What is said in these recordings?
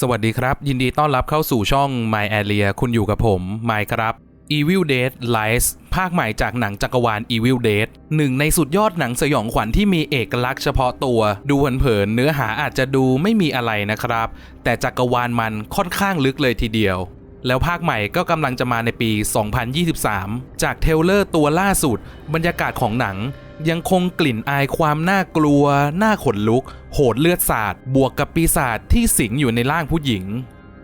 สวัสดีครับ ยินดีต้อนรับเข้าสู่ช่อง My Area คุณอยู่กับผม My ครับ Evil Dead Rise ภาคใหม่จากหนังจักรวาล Evil Dead หนึ่งในสุดยอดหนังสยองขวัญที่มีเอกลักษณ์เฉพาะตัว ดูเผินๆเนื้อหาอาจจะดูไม่มีอะไรนะครับ แต่จักรวาลมันค่อนข้างลึกเลยทีเดียว แล้วภาคใหม่ก็กำลังจะมาในปี 2023 จากเทเลอร์ตัวล่าสุด บรรยากาศของหนัง ยังคงกลิ่นอายความน่ากลัว น่าขนลุก โหดเลือดสาด บวกกับปีศาจที่สิงอยู่ในร่างผู้หญิง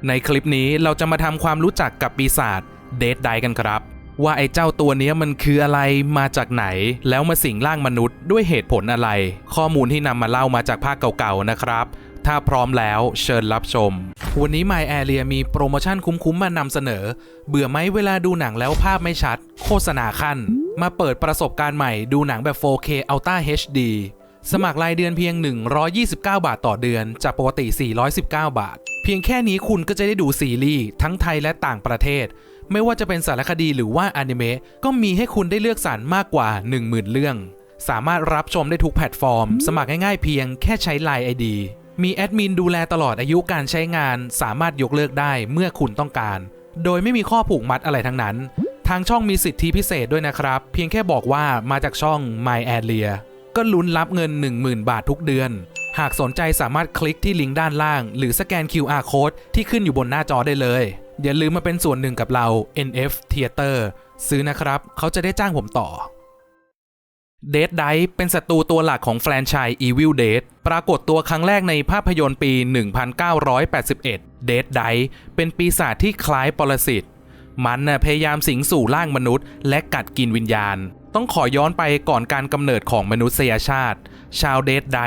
ในคลิปนี้เราจะมาทำความรู้จักกับปีศาจเดดไดกันครับ ว่าไอ้เจ้าตัวนี้มันคืออะไรมาจากไหน แล้วมาสิงร่างมนุษย์ด้วยเหตุผลอะไร ข้อมูลที่นำมาเล่ามาจากภาคเก่าๆนะครับถ้าพร้อมแล้วเชิญรับชม วันนี้ My Area มีโปรโมชั่นคุ้มๆมานำเสนอ เบื่อไหมเวลาดูหนังแล้วภาพไม่ชัด โฆษณาขั้น มาเปิดประสบการณ์ใหม่ดูหนังแบบ 4K Ultra HD สมัครรายเดือนเพียง 129 บาทต่อเดือน จากปกติ 419 บาท เพียงแค่นี้คุณก็จะได้ดูซีรีส์ทั้งไทยและต่างประเทศ ไม่ว่าจะเป็นสารคดีหรือว่าอนิเมะก็มีให้คุณได้เลือกสรรมากกว่า 10,000 เรื่อง สามารถรับชมได้ทุกแพลตฟอร์ม สมัครง่ายๆเพียงแค่ใช้ Line ID มีแอดมินดูแลตลอดอายุการใช้งาน สามารถยกเลิกได้เมื่อคุณต้องการ โดยไม่มีข้อผูกมัดอะไรทั้งนั้น ทางช่องมีสิทธิพิเศษด้วยนะครับ เพียงแค่บอกว่ามาจากช่อง My Area ก็ลุ้นรับเงิน 10,000 บาททุกเดือน หากสนใจสามารถคลิกที่ลิงก์ด้านล่าง หรือสแกน QR code ที่ขึ้นอยู่บนหน้าจอได้เลย อย่าลืมมาเป็นส่วนหนึ่งกับเรา NF Theater ซื้อนะครับ เขาจะได้จ้างผมต่อเดดไดเป็นศัตรูตัวหลักของแฟรนไชส์ Evil Dead ปรากฏตัวครั้งแรกในภาพยนตร์ปี 1981 เดดไดเป็นปีศาจที่คล้ายปรสิต มันน่ะพยายามสิงสู่ร่างมนุษย์ และกัดกินวิญญาณ ต้องขอย้อนไปก่อนการกำเนิดของมนุษยชาติ ชาวเดดได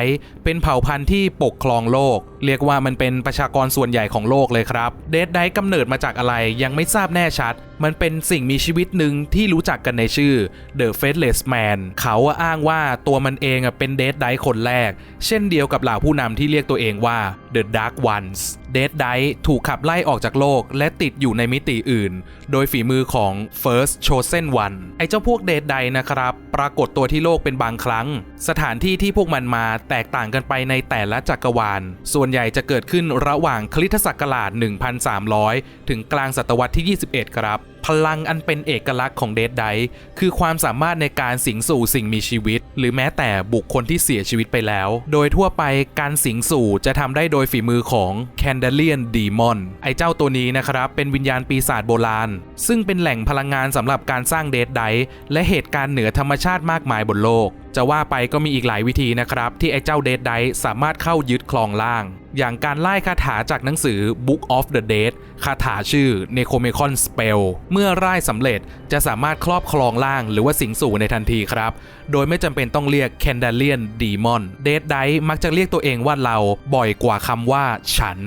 เป็นเผ่าพันธุ์ที่ปกครองโลก เรียกว่ามันเป็นประชากรส่วนใหญ่ของโลกเลยครับ เดดไดกำเนิดมาจากอะไรยังไม่ทราบแน่ชัด มันเป็นสิ่งมีชีวิตหนึ่งที่รู้จักกันในชื่อ The Faceless Man เขาอ้างว่าตัวมันเองเป็นเดดไดคนแรก เช่นเดียวกับเหล่าผู้นำที่เรียกตัวเองว่า The Dark Ones เดดไดถูกขับไล่ออกจากโลกและติดอยู่ในมิติอื่น โดยฝีมือของ First Chosen One ไอ้เจ้าพวกเดดไดนะครับ ปรากฏตัวที่โลกเป็นบางครั้ง สถานที่ที่พวกมันมาแตกต่างกันไปในแต่ละจักรวาล ส่วนใหญ่จะเกิดขึ้นระหว่างคริสตศักราช 1,300 ถึงกลางศตวรรษที่ 21 ครับ พลังอันเป็นเอกลักษณ์ของเดดไดคือความสามารถในการสิงสู่สิ่งมีชีวิต หรือแม้แต่บุคคลที่เสียชีวิตไปแล้ว โดยทั่วไปการสิงสู่จะทำได้โดยฝีมือของ c a n d a l i a n Demon ไอเจ้าตัวนี้นะครับ เป็นวิญญาณปีศาจโบราณ ซึ่งเป็นแหล่งพลังงานสำหรับการสร้างเดดไดและเหตุการณ์เหนือธรรมชาติมากมายบนโลก จะว่าไปก็มีอีกหลายวิธีนะครับ ที่ไอ้เจ้าเดดไดสามารถเข้ายึดคลองล่าง อย่างการไล่คาถาจากหนังสือ Book of the Dead คาถาชื่อ Necromecon Spell เมื่อร่สำเร็จจะสามารถครอบครองล่างหรือว่าสิงสู่ในทันทีครับ โดยไม่จำเป็นต้องเรียก c a n d a l i a n Demon เดดไดมักจะเรียกตัวเองว่าเราบ่อยกว่าคำว่าฉัน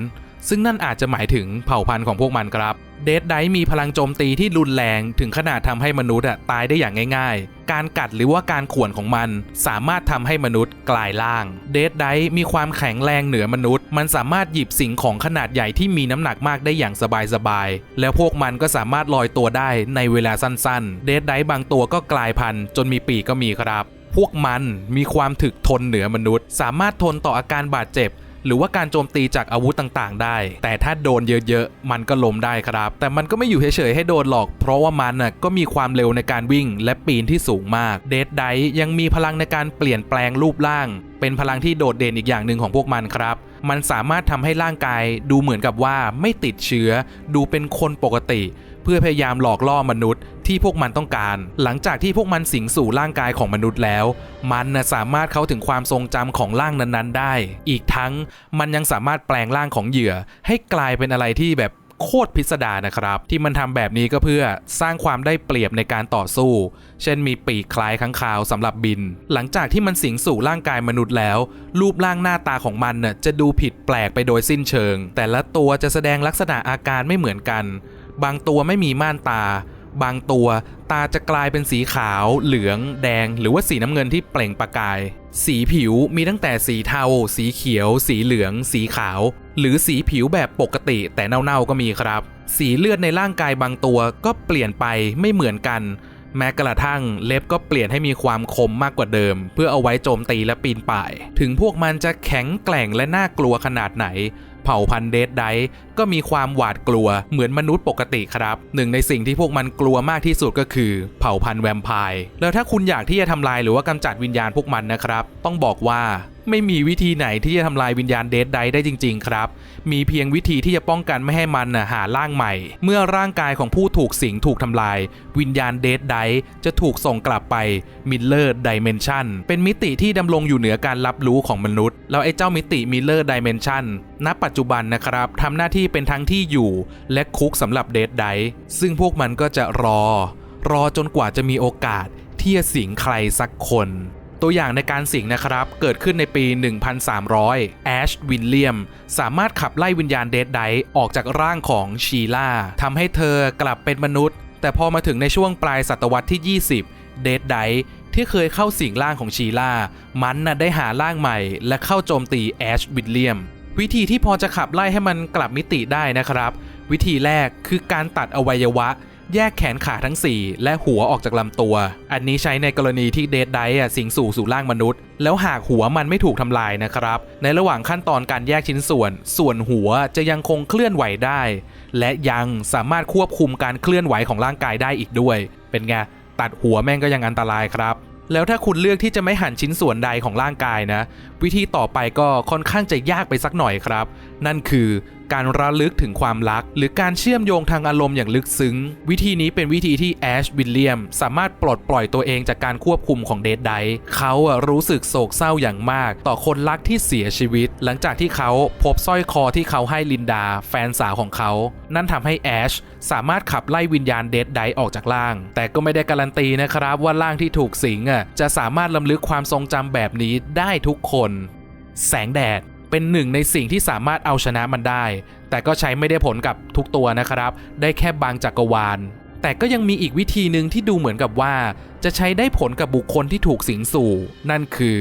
ซึ่งนั่นอาจจะหมายถึงเผ่าพันธุ์ของพวกมันครับ เดดไดมีพลังโจมตีที่รุนแรงถึงขนาดทำให้มนุษย์ตายได้อย่างง่าย ๆ การกัดหรือว่าการข่วนของมัน สามารถทำให้มนุษย์กลายล่าง เดดไดมีความแข็งแรงเหนือมนุษย์ มันสามารถหยิบสิ่งของขนาดใหญ่ที่มีน้ำหนักมากได้อย่างสบายๆ แล้วพวกมันก็สามารถลอยตัวได้ในเวลาสั้นๆ เดดไดบางตัวก็กลายพันธุ์จนมีปีกก็มีครับ พวกมันมีความถึกทนเหนือมนุษย์ สามารถทนต่ออาการบาดเจ็บ หรือว่าการโจมตีจากอาวุธต่างๆ ได้ แต่ถ้าโดนเยอะๆ มันก็ล้มได้ครับ แต่มันก็ไม่อยู่เฉยๆให้โดนหรอก เพราะว่ามันน่ะก็มีความเร็วในการวิ่งและปีนที่สูงมากเดดไดยังมีพลังในการเปลี่ยนแปลงรูปร่าง เป็นพลังที่โดดเด่นอีกอย่างหนึ่งของพวกมันครับมันสามารถทำให้ร่างกายดูเหมือนกับว่าไม่ติดเชื้อ ดูเป็นคนปกติ พื่อพยายามหลอกล่อมนุษย์ที่พวกมันต้องการ หลังจากที่พวกมันสิงสู่ร่างกายของมนุษย์แล้ว มันนะสามารถเข้าถึงความทรงจำของร่างนั้นๆ ได้ อีกทั้งมันยังสามารถแปลงร่างของเหยื่อ ให้กลายเป็นอะไรที่แบบโคตรพิสดารนะครับ ที่มันทำแบบนี้ก็เพื่อสร้างความได้เปรียบในการต่อสู้ เช่นมีปีกคล้ายข้างคาวสำหรับบิน หลังจากที่มันสิงสู่ร่างกายมนุษย์แล้ว รูปร่างหน้าตาของมันน่ะจะดูผิดแปลกไปโดยสิ้นเชิง แต่ละตัวจะแสดงลักษณะอาการไม่เหมือนกัน บางตัวไม่มีม่านตา บางตัวตาจะกลายเป็นสีขาว เหลือง แดง หรือว่าสีน้ำเงินที่เปล่งประกาย สีผิวมีตั้งแต่สีเทา สีเขียว สีเหลือง สีขาว หรือสีผิวแบบปกติแต่เน่าๆก็มีครับ สีเลือดในร่างกายบางตัวก็เปลี่ยนไปไม่เหมือนกันแม้กระทั่งเล็บก็เปลี่ยนให้มีความคมมากกว่าเดิม เพื่อเอาไว้โจมตีและปีนป่าย ถึงพวกมันจะแข็งแกร่งและน่ากลัวขนาดไหน เผ่าพันธุ์เดดไดก็มีความหวาดกลัวเหมือนมนุษย์ปกติครับหนึ่งในสิ่งที่พวกมันกลัวมากที่สุดก็คือเผ่าพันธุ์แวมไพร์แล้วถ้าคุณอยากที่จะทำลายหรือว่ากำจัดวิญญาณพวกมันนะครับ ต้องบอกว่า ไม่มีวิธีไหนที่จะทำลายวิญญาณเดดไดได้จริง ๆ ครับ มีเพียงวิธีที่จะป้องกันไม่ให้มันหาร่างใหม่ เมื่อร่างกายของผู้ถูกสิงถูกทำลาย วิญญาณเดดไดจะถูกส่งกลับไปมิลเลอร์ดิเมนชันเป็นมิติที่ดำรงอยู่เหนือการรับรู้ของมนุษย์แล้วไอ้เจ้ามิติมิลเลอร์ดิเมนชันณปัจจุบันนะครับทำหน้าที่เป็นทั้งที่อยู่ และคุกสำหรับเดดไดซึ่งพวกมันก็จะรอ รอจนกว่าจะมีโอกาสที่จะสิงใครสักคน ตัวอย่างในการสิงนะครับ เกิดขึ้นในปี 1300 แอช วินเลียม สามารถขับไล่วิญญาณเดดไดออกจากร่างของชีล่าทำให้เธอกลับเป็นมนุษย์ แต่พอมาถึงในช่วงปลายศตวรรษที่ 20 เดดไดที่เคยเข้าสิงร่างของชีล่า มันน่ะได้หาร่างใหม่ และเข้าโจมตีแอช วินเลียม วิธีที่พอจะขับไล่ให้มันกลับมิติได้นะครับ วิธีแรกคือการตัดอวัยวะ แยกแขนขาทั้ง 4 และหัวออกจากลำตัว อันนี้ใช้ในกรณีที่เดดไดอะสิงสู่สู่ร่างมนุษย์ แล้วหากหัวมันไม่ถูกทำลายนะครับ ในระหว่างขั้นตอนการแยกชิ้นส่วน ส่วนหัวจะยังคงเคลื่อนไหวได้ และยังสามารถควบคุมการเคลื่อนไหวของร่างกายได้อีกด้วย เป็นไงตัดหัวแม่งก็ยังอันตรายครับแล้วถ้าคุณเลือกที่จะไม่หั่นชิ้นส่วนใดของร่างกายนะ วิธีต่อไปก็ค่อนข้างจะยากไปสักหน่อยครับ นั่นคือ การระลึกถึงความรัก หรือการเชื่อมโยงทางอารมณ์อย่างลึกซึ้ง วิธีนี้เป็นวิธีที่แอชวิลเลียมสามารถปลดปล่อยตัวเองจากการควบคุมของเดดไดเขาอะรู้สึกโศกเศร้าอย่างมาก ต่อคนรักที่เสียชีวิต หลังจากที่เขาพบสร้อยคอที่เขาให้ลินดา แฟนสาวของเขา นั่นทำให้แอชสามารถขับไล่วิญญาณเดดไดออกจากร่าง แต่ก็ไม่ได้การันตีนะครับว่าร่างที่ถูกสิงอะจะสามารถลำลึกความทรงจำแบบนี้ได้ทุกคน แสงแดด เป็นหนึ่งในสิ่งที่สามารถเอาชนะมันได้ แต่ก็ใช้ไม่ได้ผลกับทุกตัวนะครับ ได้แค่บางจักรวาล แต่ก็ยังมีอีกวิธีหนึ่งที่ดูเหมือนกับว่า จะใช้ได้ผลกับบุคคลที่ถูกสิงสู่ นั่นคือ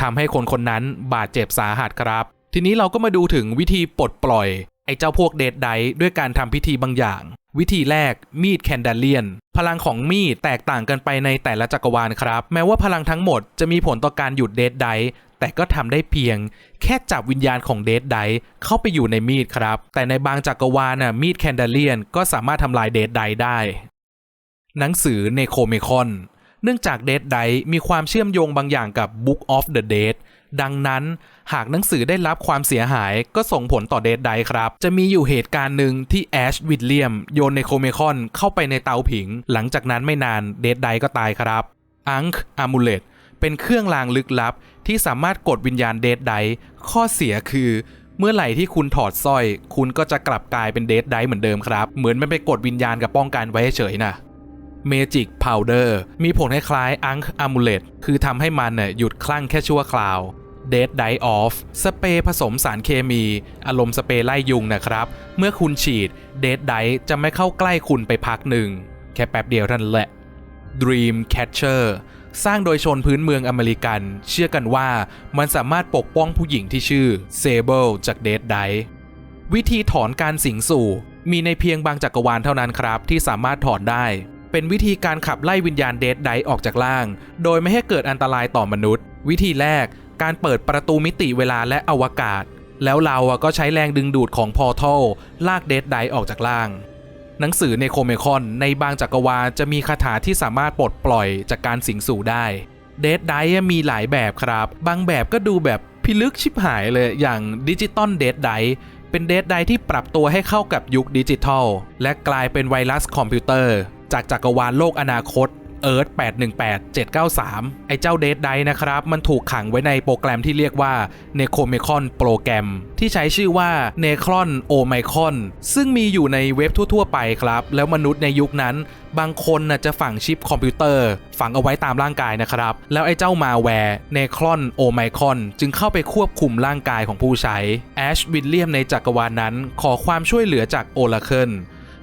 ทำให้คนคนนั้นบาดเจ็บสาหัสครับ ทีนี้เราก็มาดูถึงวิธีปลดปล่อย ไอ้เจ้าพวกเดดไดด้วยการทำพิธีบางอย่าง วิธีแรกมีดแคนเดเลียน พลังของมีดแตกต่างกันไปในแต่ละจักรวาลครับ แม้ว่าพลังทั้งหมดจะมีผลต่อการหยุดเดดได แต่ก็ทำได้เพียง แค่จับวิญญาณของเดดไดเข้าไปอยู่ในมีดครับ แต่ในบางจักรวาลน่ะมีดแคนเดเลียนก็สามารถทำลายเดดไดได้ หนังสือเนโคเมคอนเนื่องจากเดดไดมีความเชื่อมโยงบางอย่างกับ Book of the Dead ดังนั้นหากหนังสือได้รับความเสียหายก็ส่งผลต่อเดดไดครับ จะมีอยู่เหตุการณ์หนึ่งที่แอชวิลเลียมโยนในโคเมคอนเข้าไปในเตาผิง หลังจากนั้นไม่นานเดดไดก็ตายครับอังค์อามูเลตเป็นเครื่องรางลึกลับ ที่สามารถกดวิญญาณเดดไดข้อเสียคือ เมื่อไหร่ที่คุณถอดสร้อย คุณก็จะกลับกลายเป็นเดดไดเหมือนเดิมครับ เหมือนมันไปกดวิญญาณกับป้องกันไว้เฉยนะเมจิกพาวเดอร์มีผลคล้ายๆอังค์อามูเลตคือทำให้มันน่ยหยุดคลั่งแค่ชั่วคราว Dead Die Off สเปรย์ผสมสารเคมี อารมณ์สเปรย์ไล่ยุงนะครับ เมื่อคุณฉีด Dead Die จะไม่เข้าใกล้คุณไปพักหนึ่ง แค่แป๊บเดียวท่านั้นแหละ Dream Catcher สร้างโดยชนพื้นเมืองอเมริกัน เชื่อกันว่ามันสามารถปกป้องผู้หญิงที่ชื่อ Sable จาก Dead Die วิธีถอนการสิงสู่มีในเพียงบางจักรวาลเท่านั้นครับ ที่สามารถถอนได้ เป็นวิธีการขับไล่วิญญาณเดดไดออกจากร่าง โดยไม่ให้เกิดอันตรายต่อมนุษย์ วิธีแรก การเปิดประตูมิติเวลาและอวกาศ แล้วเราอะก็ใช้แรงดึงดูดของพอร์ทัลลากเดดไดออกจากร่าง หนังสือในโคเมคอนในบางจักรวาลจะมีคาถาที่สามารถปลดปล่อยจากการสิงสู่ได้เดดไดมีหลายแบบครับ บางแบบก็ดูแบบพิลึกชิบหายเลยอย่างดิจิตอลเดดไดเป็นเดดไดที่ปรับตัวให้เข้ากับยุคดิจิทัล และกลายเป็นไวรัสคอมพิวเตอร์ จากจักรวาลโลกอนาคต เอิร์ธ818 793 ไอ้เจ้าเดดไดนะครับ มันถูกขังไว้ในโปรแกรมที่เรียกว่า Necromicon โปรแกรม ที่ใช้ชื่อว่า Necron Omicron ซึ่งมีอยู่ในเว็บทั่ว ๆ ไปครับ แล้วมนุษย์ในยุคนั้นบางคนนะจะฝังชิปคอมพิวเตอร์ ฝังเอาไว้ตามร่างกายนะครับ แล้วไอ้เจ้ามาแวร์ Necron Omicron จึงเข้าไปควบคุมร่างกายของผู้ใช้แอชวิลเลียมในจักรวาลนั้น ขอความช่วยเหลือจากโอลาเคิล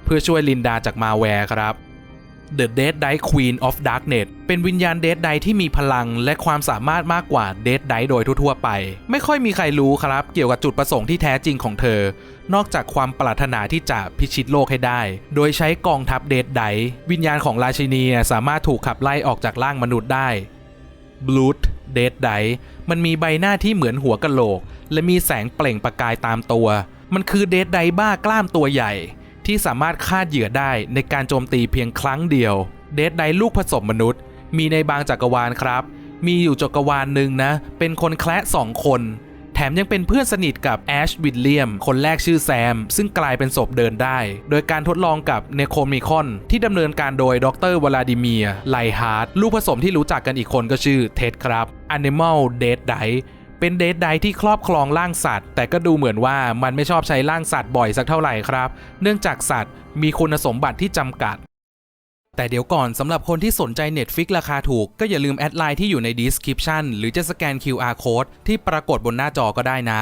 เพื่อช่วยลินดาจากมาแวร์ครับ The Dead Die Queen of Darkness เป็นวิญญาณเดดไดที่มีพลังและความสามารถมากกว่าเดดไดโดยทั่วๆไป ไม่ค่อยมีใครรู้ครับ เกี่ยวกับจุดประสงค์ที่แท้จริงของเธอ นอกจากความปรารถนาที่จะพิชิตโลกให้ได้ โดยใช้กองทัพเดดไดวิญญาณของราชินีสามารถถูกขับไล่ออกจากร่างมนุษย์ได้ Blood Dead ไดมันมีใบหน้าที่เหมือนหัวกะโหลก และมีแสงเปล่งประกายตามตัว มันคือเดดไดบ้ากล้ามตัวใหญ่ ที่สามารถฆ่าเหยื่อได้ในการโจมตีเพียงครั้งเดียว เดดไดลูกผสมมนุษย์ มีในบางจักรวาลครับ มีอยู่จักรวาลหนึ่งนะ เป็นคนแคละสองคน แถมยังเป็นเพื่อนสนิทกับแอชวิลเลียม คนแรกชื่อแซม ซึ่งกลายเป็นศพเดินได้ โดยการทดลองกับเนโคมิคอน ที่ดำเนินการโดยดรวลาดิเมียไลฮาร์ดลูกผสมที่รู้จักกันอีกคนก็ชื่อเท็ดครับ Animal Dead d i เป็นเดทไดที่ครอบครองร่างสัตว์ แต่ก็ดูเหมือนว่ามันไม่ชอบใช้ร่างสัตว์บ่อยสักเท่าไหร่ครับ เนื่องจากสัตว์มีคุณสมบัติที่จำกัด แต่เดี๋ยวก่อนสำหรับคนที่สนใจ Netflix ราคาถูก ก็อย่าลืมแอดไลน์ที่อยู่ใน description หรือจะสแกน QR code ที่ปรากฏบนหน้าจอก็ได้นะ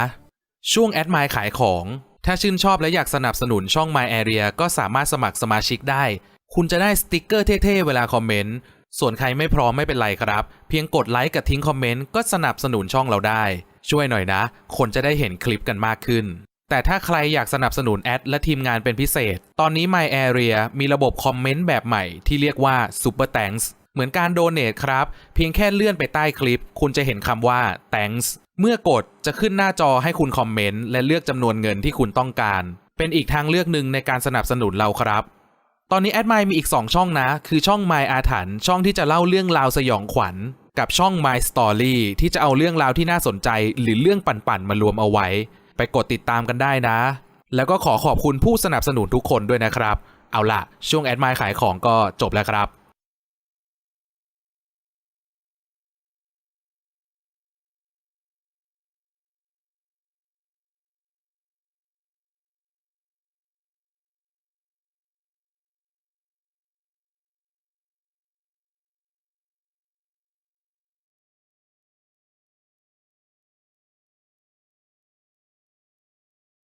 ช่วงแอดไมขายของ ถ้าชื่นชอบและอยากสนับสนุนช่อง My Area ก็สามารถสมัครสมาชิกได้ คุณจะได้สติกเกอร์เท่ๆเวลาคอมเมนต์ ส่วนใครไม่พร้อมไม่เป็นไรครับ เพียงกดไลค์กับทิ้งคอมเมนต์ก็สนับสนุนช่องเราได้ ช่วยหน่อยนะ คนจะได้เห็นคลิปกันมากขึ้น แต่ถ้าใครอยากสนับสนุนแอดและทีมงานเป็นพิเศษ ตอนนี้ My Area มีระบบคอมเมนต์แบบใหม่ที่เรียกว่า Super Thanks เหมือนการโดเน a ครับ เพียงแค่เลื่อนไปใต้คลิป คุณจะเห็นคำว่า thanks เมื่อกดจะขึ้นหน้าจอให้คุณคอมเมนต์และเลือกจำนวนเงินที่คุณต้องการ เป็นอีกทางเลือกหนึ่งในการสนับสนุนเราครับ ตอนนี้แอดไมมีอีก 2 ช่องนะ คือช่องไมอาถรรพ์ช่องที่จะเล่าเรื่องราวสยองขวัญ กับช่อง My Story ที่จะเอาเรื่องราวที่น่าสนใจ หรือเรื่องปั่นๆมารวมเอาไว้ ไปกดติดตามกันได้นะ แล้วก็ขอขอบคุณผู้สนับสนุนทุกคนด้วยนะครับ เอาล่ะ ช่วงแอดไมขายของก็จบแล้วครับ